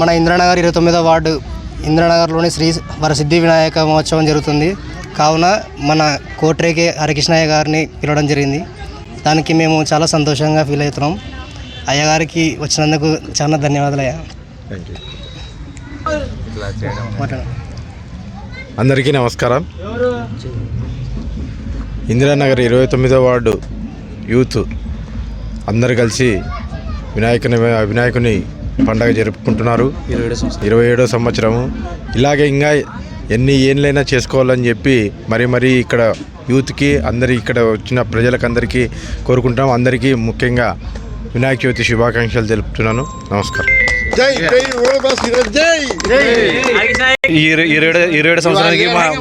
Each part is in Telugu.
మన ఇంద్రనగర్ ఇరవై తొమ్మిదో వార్డు ఇంద్రనగర్లోని శ్రీ వరసిద్ధి వినాయక మహోత్సవం జరుగుతుంది. కావున మన కోట్రేకే హరికృష్ణయ్య గారిని పిలవడం జరిగింది. దానికి మేము చాలా సంతోషంగా ఫీల్ అవుతున్నాం. అయ్యగారికి వచ్చినందుకు చాలా ధన్యవాదాలు అయ్యా. థ్యాంక్ యూ మాట్లాడండి అందరికీ నమస్కారం. ఇందిరానగర్ ఇరవై తొమ్మిదో వార్డు యూత్ అందరు కలిసి వినాయకుని వినాయకుని పండగ జరుపుకుంటున్నారు. ఇరవై ఏడో సంవత్సరము. ఇలాగే ఇంకా ఎన్ని ఏళ్ళైనా చేసుకోవాలని చెప్పి మరి మరి ఇక్కడ యూత్కి అందరి ఇక్కడ వచ్చిన ప్రజలకందరికీ కోరుకుంటాం అందరికీ ముఖ్యంగా వినాయక చవితి శుభాకాంక్షలు తెలుపుతున్నాను. నమస్కారం. జై జై ఓడబాసి జై! ఈ ఇర- ఇరవై ఇరవై సంవత్సరానికి మా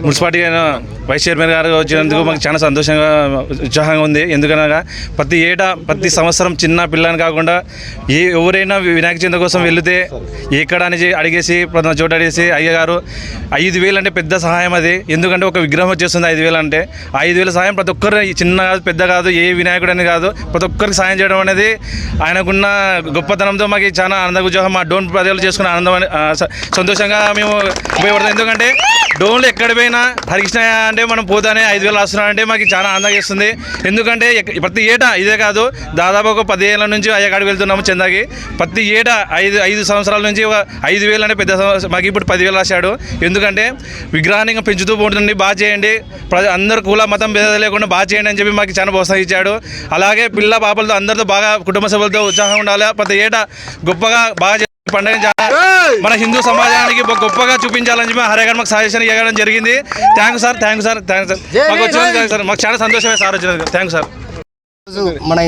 మున్సిపాలిటీ అయిన వైస్ చైర్మన్ గారు వచ్చినందుకు మాకు చాలా సంతోషంగా ఉత్సాహంగా ఉంది. ఎందుకనగా ప్రతి ఏటా ప్రతి సంవత్సరం చిన్న పిల్లని కాకుండా ఏ ఎవరైనా వినాయక చవితి కోసం వెళితే ఎక్కడ అని అడిగేసి ప్రతి చోట అడిగేసి అయ్యగారు ఐదు వేలు అంటే పెద్ద సహాయం అది. ఎందుకంటే ఒక విగ్రహం వచ్చేస్తుంది ఐదు వేలు అంటే. ఐదు వేల సహాయం ప్రతి ఒక్కరు చిన్న కాదు పెద్ద కాదు ఏ వినాయకుడు అని కాదు. ప్రతి ఒక్కరికి సాయం చేయడం అనేది ఆయనకున్న గొప్పతనంతో మాకు చాలా ఆనంద ఉద్యోగం మా డోన్ ప్రజలు చేసుకున్న ఆనందం సంతోషంగా మేము ఉపయోగపడతాం ఎందుకంటే డోన్లు ఎక్కడ పోయినా హరికృష్ణ అంటే మనం పోతానే ఐదు వేలు వస్తున్నామంటే మాకు చాలా ఆనందం ఇస్తుంది ఎందుకంటే ప్రతి ఏటా ఇదే కాదు దాదాపు ఒక పదిహేళ్ళ నుంచి అయ్యకాడికి వెళ్తున్నాము చందాకి. ప్రతి ఏటా ఐదు ఐదు సంవత్సరాల నుంచి ఒక ఐదు వేలు అంటే పెద్ద సంవత్సరం మాకు ఇప్పుడు పదివేలు రాశాడు. ఎందుకంటే విగ్రహాన్ని ఇంకా పెంచుతూ పోతుంది బాగా చేయండి. అందరు కుల మతం భేద లేకుండా బాగా చేయండి అని చెప్పి మాకు చాలా ప్రోత్సహించాడు అలాగే పిల్ల పాపలతో అందరితో బాగా కుటుంబ సభ్యులతో ఉత్సాహం ఉండాలి. ప్రతి ఏటా గొప్పగా బాగా పండుగ మన హిందూ సమాజానికి గొప్పగా చూపించాలని చెప్పి హరేగారు మాకు సజెషన్ ఇవ్వడం జరిగింది. Thank sir thank sir thank sir మాకు వచ్చినందుకు సార్ మాకు చాలా సంతోషమే సార్ వచ్చినందుకు. థ్యాంక్ సార్ మన